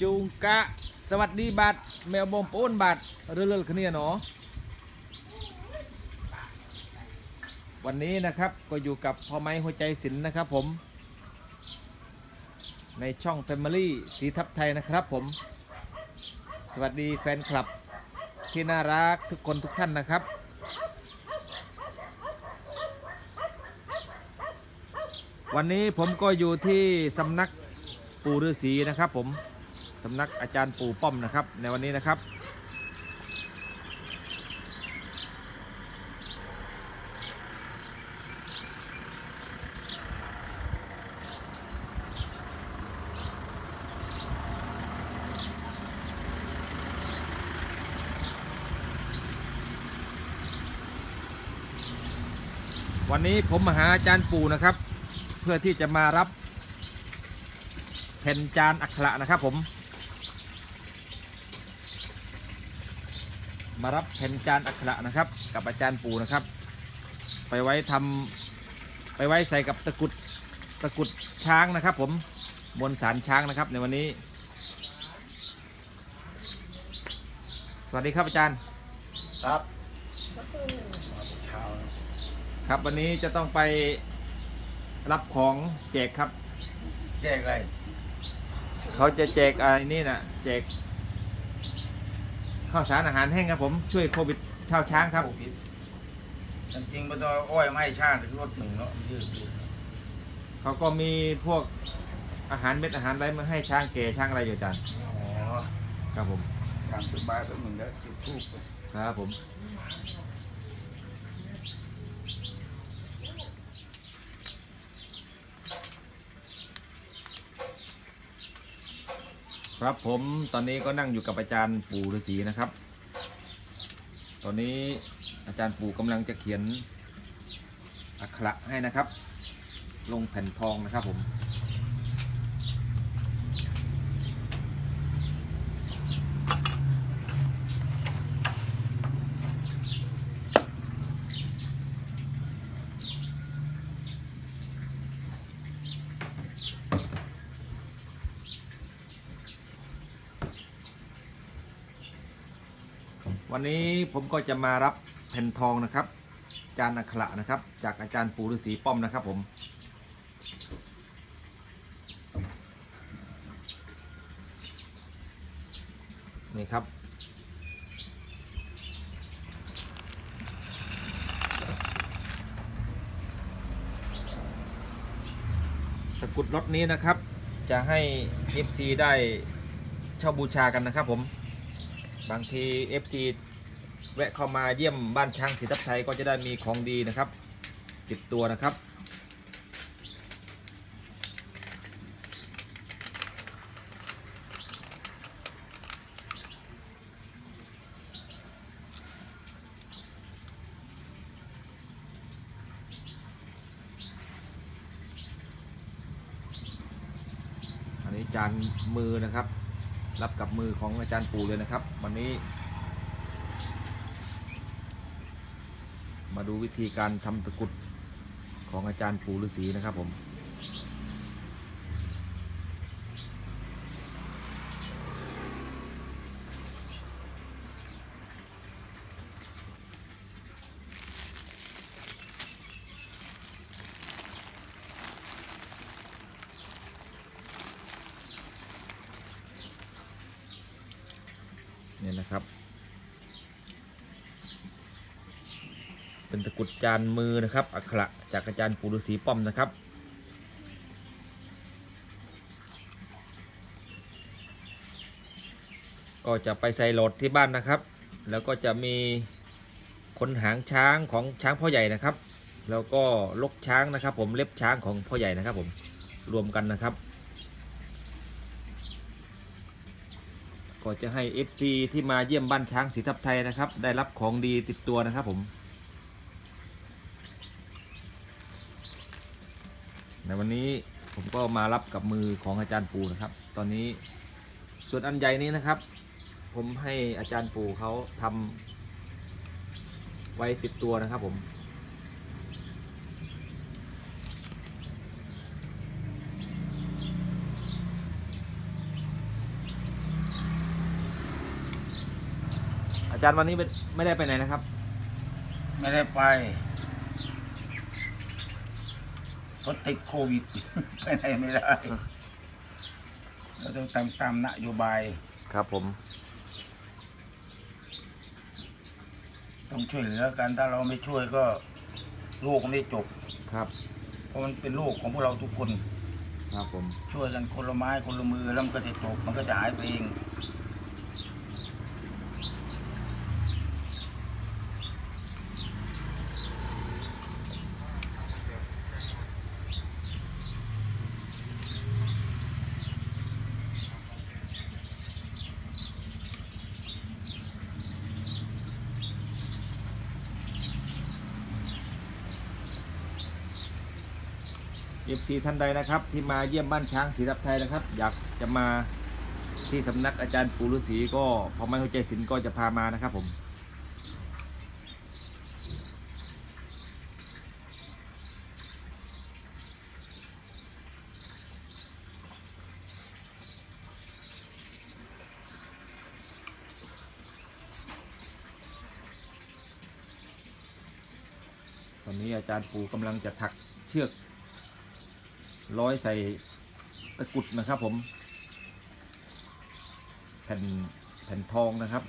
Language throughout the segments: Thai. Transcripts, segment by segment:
จูงกะสวัสดีบัตรแมวบอมปูนบัตรเรื่อยๆคันนี้เนาะวันนี้นะครับก็อยู่กับพ่อไม้หัวใจศิลป์นะครับผม ในช่อง Family สีทับไทยนะครับผม สวัสดีแฟนคลับที่น่ารักทุกคนทุกท่านนะครับ วันนี้ผมก็อยู่ที่สำนัก ปู่ฤาษีนะครับ ผมสำนักอาจารย์ปู่ป้อมนะครับ ในวันนี้นะครับ วันนี้ผมมาหาอาจารย์ปู่นะครับ เพื่อที่จะมารับ ผ่นจานอักขระนะครับผม มารับแผ่นจานอักขระนะครับ กับอาจารย์ปู่นะครับ ไปไว้ทำไปไว้ใส่กับตะกรุดตะกรุดช้างนะครับ ผมมวลสารช้างนะครับในวันนี้ สวัสดีครับอาจารย์ครับเช้าครับวันนี้จะต้องไปรับของแจกครับ แจ้งอะไร เขาจะแจกอะไรนี่นะแจกข้าวสารอาหารแห้งครับผมช่วยโควิดชาวช้างครับ โวิดจริงๆมันต้องอ้อยไม่ช่างถึงรถหนึ่งเนาะยืดเขาก็มีพวกอาหารเม็ดอาหารอะไรมาให้ช้างแก่ช้างอะไรอยู่อาจารย์อ๋อครับผมทำสบายไปหนึ่งแล้วจุดทูบ ครับผม ครับผมตอนนี้ก็นั่งอยู่กับอาจารย์ปู่ฤาษีนะครับ ตอนนี้อาจารย์ปู่กำลังจะเขียนอักขระให้นะครับ ลงแผ่นทองนะครับผม วันนี้ผมก็จะมารับแผ่นทองนะครับ จานอักขระนะครับ จากอาจารย์ปู่ฤาษีป้อมนะครับ ผม นี่ครับตะกรุดรถนี้นะครับ จะให้ FC ได้เช่าบูชากันนะครับผมบางที FC แวะเข้ามาเยี่ยมบ้านช้างศรีทับไทยก็จะได้มีของดีนะครับติดตัวนะครับ อันนี้จานมือนะครับ รับกับมือของอาจารย์ปู่เลยนะครับ วันนี้ มาดูวิธีการทำตะกรุดของอาจารย์ปู่ฤาษีนะครับผม เนี่ยนะครับ เป็น ตะกุดจานมือนะครับ อักขระจากอาจารย์ปู่ฤาษีป้อมนะครับ ก็จะไปใส่โหลดที่บ้านนะครับ แล้วก็จะมีขนหางช้างของช้างพ่อใหญ่นะครับ แล้วก็ลกช้างนะครับ ผมเล็บช้างของพ่อใหญ่นะครับ ผมรวมกันนะครับ ก็จะให้ FC ที่มาเยี่ยมบ้านช้างศรีทับไทยนะครับ ได้รับของดีติดตัวนะครับผม ในวันนี้ผมก็มารับกับมือของอาจารย์ปูนะครับ ตอนนี้ส่วนอันใหญ่นี้นะครับ ผมให้อาจารย์ปูเขาทำไว้ติดตัวนะครับผม อาจารย์วันนี้ไม่ได้ไปไหนนะครับ ไม่ได้ไป เพราะติดโควิด ไปไหนไม่ได้ เราต้องตามตามนโยบาย ครับผม ต้องช่วยเหลือกันถ้าเราไม่ช่วยก็โลกไม่จบ ครับเพราะมันเป็นโลกของพวกเราทุกคน ครับผม ช่วยกันคนละไม้คนละมือแล้วมันก็จะจบมันก็จะหายไปเอง เอฟซีท่านใดนะครับ ที่มาเยี่ยมบ้านช้างศรีทับไทยนะครับ อยากจะมาที่สำนักอาจารย์ปูฤาษีก็พอไม่เข้าใจศิลป์ก็จะพามานะครับผมตอนนี้อาจารย์ปูกำลังจะถักเชือก ร้อยใส่ตะกรุดนะครับผม แผ่นแผ่นทองนะครับ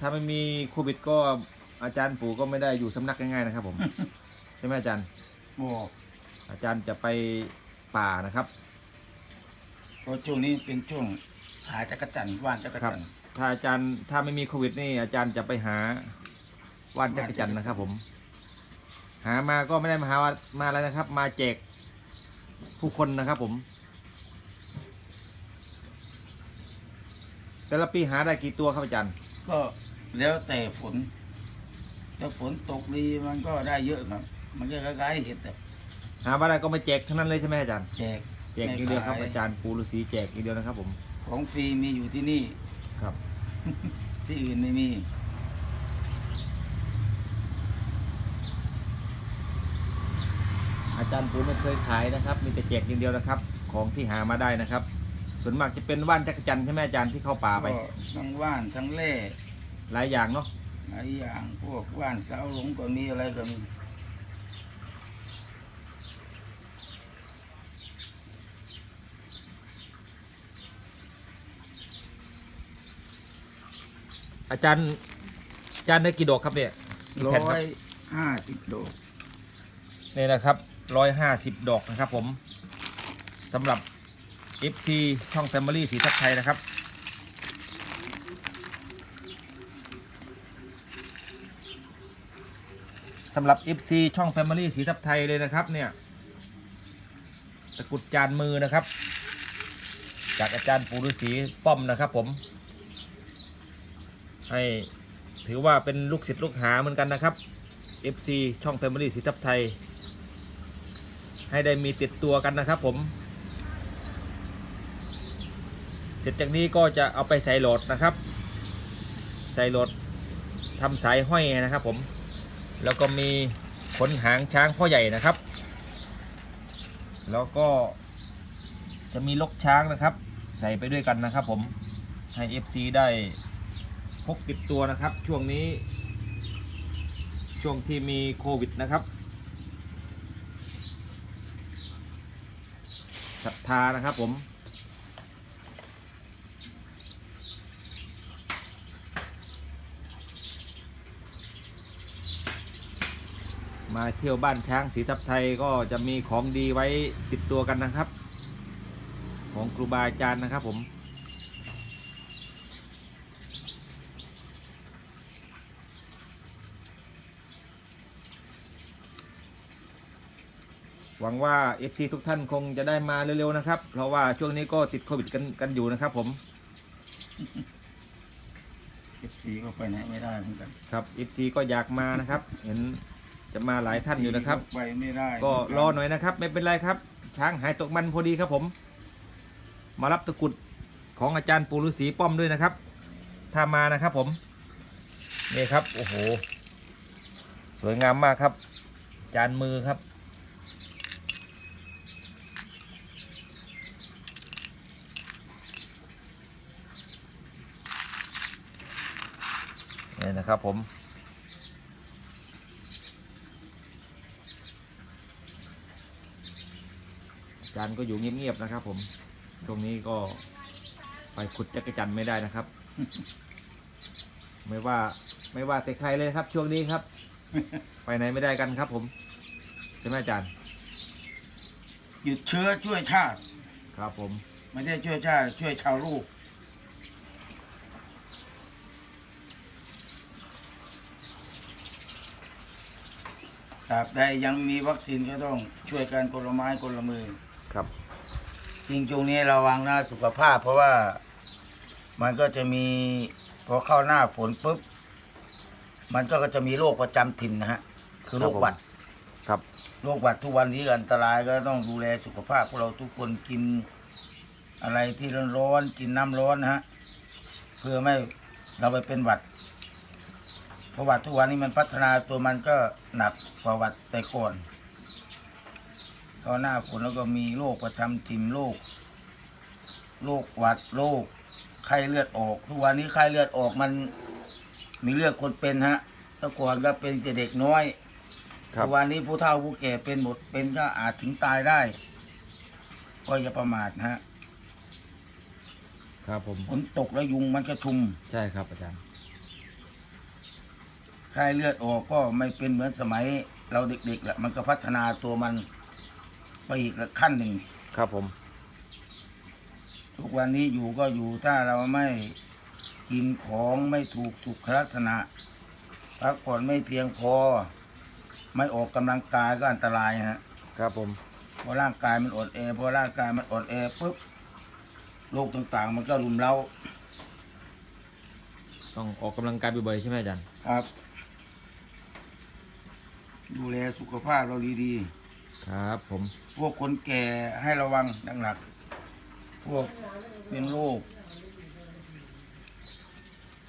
ถ้าไม่มีโควิดก็อาจารย์ปู่ก็ไม่ได้อยู่สำนักง่ายๆนะครับ ผม ใช่ไหมอาจารย์ โอ้อาจารย์จะไปป่านะครับ เพราะช่วงนี้เป็นช่วงหาจักรจันทร์ว่านจักรครับ จันทร์ถ้าอาจารย์ถ้าไม่มีโควิดนี่อาจารย์จะไปหา ว่านจักรจันทร์นะครับ ผม หามาก็ไม่ได้มาหาว่ามาอะไรนะครับ มาแจกผู้คนนะครับ ผม แต่ละปีหาได้กี่ตัวครับอาจารย์ ก็แล้วแต่ฝนถ้าฝนตกดีมันก็ได้เยอะครับ มันก็คล้ายๆเห็ดแต่หามาได้ก็มาแจกทั้งนั้นเลยใช่ไหมอาจารย์ แจกแจกอย่างเดียวครับไม่ขายอาจารย์ปูฤาษีแจกอย่างเดียวนะครับ ผม ของฟรีมีอยู่ที่นี่ครับ ที่อื่นไม่มี อาจารย์ปูไม่เคยขายนะครับ มีแต่แจกอย่างเดียวนะครับ ของที่หามาได้นะครับ ส่วนมากจะเป็นว่านจักรจันทร์ใช่ไหมอาจารย์ที่เข้าป่าไป ก็ทั้งว่านทั้งแร่หลายอย่างเนาะหลายอย่างพวกว่านสาวหลงก็มีอะไรก็มีอาจารย์อาจารย์ได้กี่ดอกครับเนี่ยกี่ร้แผ่นคอรับยห้าสิบโดกนี่นะครับ ร้อยห้าสิบดอกนะครับผมสำหรับ FC ช่อง Family สีทับไทยนะครับ สำหรับ FC ช่อง Family สีทับไทยเลยนะครับเนี่ยตะกรุดจานมือนะครับ จากอาจารย์ปูฤาษีป้อมนะครับผม ให้ถือว่าเป็นลูกศิษย์ลูกหาเหมือนกันนะครับ FC ช่อง Family สีทับไทย ให้ได้มีติดตัวกันนะครับผม เสร็จจากนี้ก็จะเอาไปใส่โหลดนะครับ ใส่โหลดทำสายห้อยนะครับผม แล้วก็มีขนหางช้างพ่อใหญ่นะครับ แล้วก็จะมีลกช้างนะครับ ใส่ไปด้วยกันนะครับผม ให้ FC ได้พกติดตัวนะครับ ช่วงนี้ ช่วงที่มีโควิดนะครับ ศรัทธานะครับผม มาเที่ยวบ้านช้างสีทับไทยก็จะมีของดีไว้ติดตัวกันนะครับ ของครูบาอาจารย์นะครับผม หวังว่า FC ทุกท่านคงจะได้มาเร็วๆนะครับ เพราะว่าช่วงนี้ก็ติดโควิดกันกันอยู่นะครับผม เอฟซีก็ไปไหนไม่ได้เหมือนกันครับ FC ก็อยากมานะครับ เห็นจะมาหลายท่านอยู่นะครับ ไปไม่ได้ก็รอหน่อยนะครับ ไม่เป็นไรครับ ช้างหายตกมันพอดีครับผม มารับตะกรุดของอาจารย์ปูฤาษีป้อมด้วยนะครับ ถ้ามานะครับผม นี่ครับ โอ้โห สวยงามมากครับ จานมือครับ นี่นะครับผมอาจารย์ก็อยู่เงียบๆนะครับ ผมช่วงนี้ก็ไปขุดจักรจันทร์ไม่ได้นะครับ ไม่ว่าไม่ว่าแต่ใครเลยครับ ช่วงนี้ครับ ไปไหนไม่ได้กันครับ ผมใช่ไหมอาจารย์หยุดเชื้อช่วยชาติ ครับผม ไม่ได้ช่วยชาติช่วยชาวโลก ตราบใดยังมีวัคซีนก็ต้องช่วยกันคนละไม้คนละมือ ครับ จริงช่วงนี้ระวังนะสุขภาพ เพราะว่ามันก็จะมีพอเข้าหน้าฝนปุ๊บ มันก็จะมีโรคประจำถิ่นนะฮะ คือโรคหวัดครับโรคหวัดทุกวันนี้อันตรายก็ต้องดูแลสุขภาพพวกเราทุกคนกินอะไรที่ร้อนๆกินน้ำร้อนนะฮะเพื่อไม่เราไปเป็นหวัด เพราะหวัดทุกวันนี้มันพัฒนาตัวมันก็หนักกว่าหวัดแต่ก่อนพอหน้าฝนแล้วก็มีโรคประจำถิ่นโรคโรคหวัดโรคไข้เลือดออก ทุกวันนี้ไข้เลือดออกมันมีเลือดคนเป็นฮะแต่ก่อนก็เป็นแต่เด็กน้อยครับวันนี้ผู้เฒ่าผู้แก่เป็นหมดเป็นก็อาจถึงตายได้ ก็อย่าประมาทนะฮะครับผมฝนตกแล้วยุงมันก็ชุม ใช่ครับอาจารย์ ไข้เลือดออกก็ไม่เป็นเหมือนสมัยเราเด็กๆแหละมันก็พัฒนาตัวมันไปอีกขั้นหนึ่ง ครับผม ทุกวันนี้อยู่ก็อยู่ถ้าเราไม่กินของไม่ถูกสุขลักษณะพักผ่อนไม่เพียงพอ ไม่ออกกำลังกายก็อันตรายนะฮะครับผมพอร่างกายมันอ่อนแอพอร่างกายมันอ่อนแอปุ๊บโรคต่างๆ มันก็รุมเร้าต้องออกกำลังกายบ่อยๆใช่ไหมอาจารย์ครับ ดูแลสุขภาพเราดีครับผม ๆ พวกคนแก่ให้ระวังหนักๆพวกเป็นโรค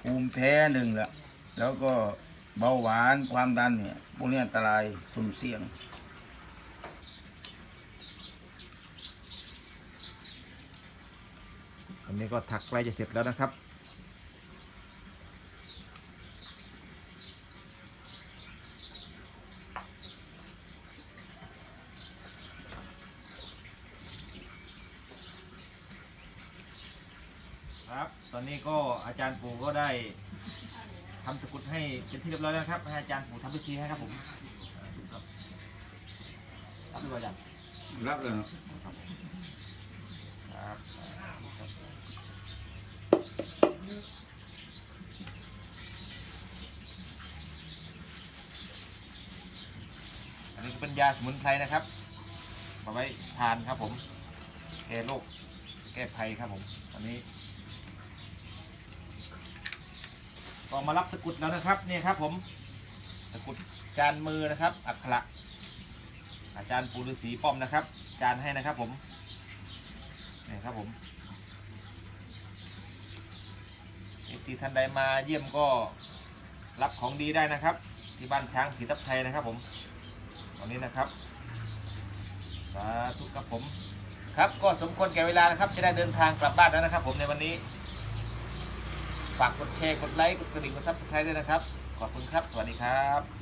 ภูมิแพ้หนึ่งแหละแล้วก็เบาหวานความดันเนี่ย พวกนี้อันตรายสุ่มเสี่ยง อันนี้ก็ถักใกล้จะเสร็จแล้วนะครับ ครับ ตอนนี้ก็อาจารย์ปู่ก็ได้ทำตะกรุดให้เป็นที่เรียบร้อยแล้วนะครับ ให้อาจารย์ปู่ทำพิธีให้ครับผมครับรับด้วยอาจารย์รับเลยเนาะครับอันนี้ก็เป็นยาสมุนไพรนะครับมาไว้ทานครับผม แก้โรคแก้ภัยครับผม อันนี้ ก็มารับตะกุดแล้วนะครับเนี่ยครับ ผมตะกุดจานมือนะครับ อักขระอาจารย์ปูฤาษีป้อมนะครับ จานให้นะครับ ผมนี่ครับผมเอฟซีท่านใดมาเยี่ยมก็รับของดีได้นะครับ ที่บ้านช้างศรีทับไทยนะครับ ผมวันนี้นะครับสาธุครับผม ครับก็สมควรแก่เวลานะครับ จะได้เดินทางกลับบ้านแล้วนะครับ ผมในวันนี้ ฝากกดแชร์ กดไลค์ กดกระดิ่ง กดซับสไครต์ด้วยนะครับ ขอบคุณครับ สวัสดีครับ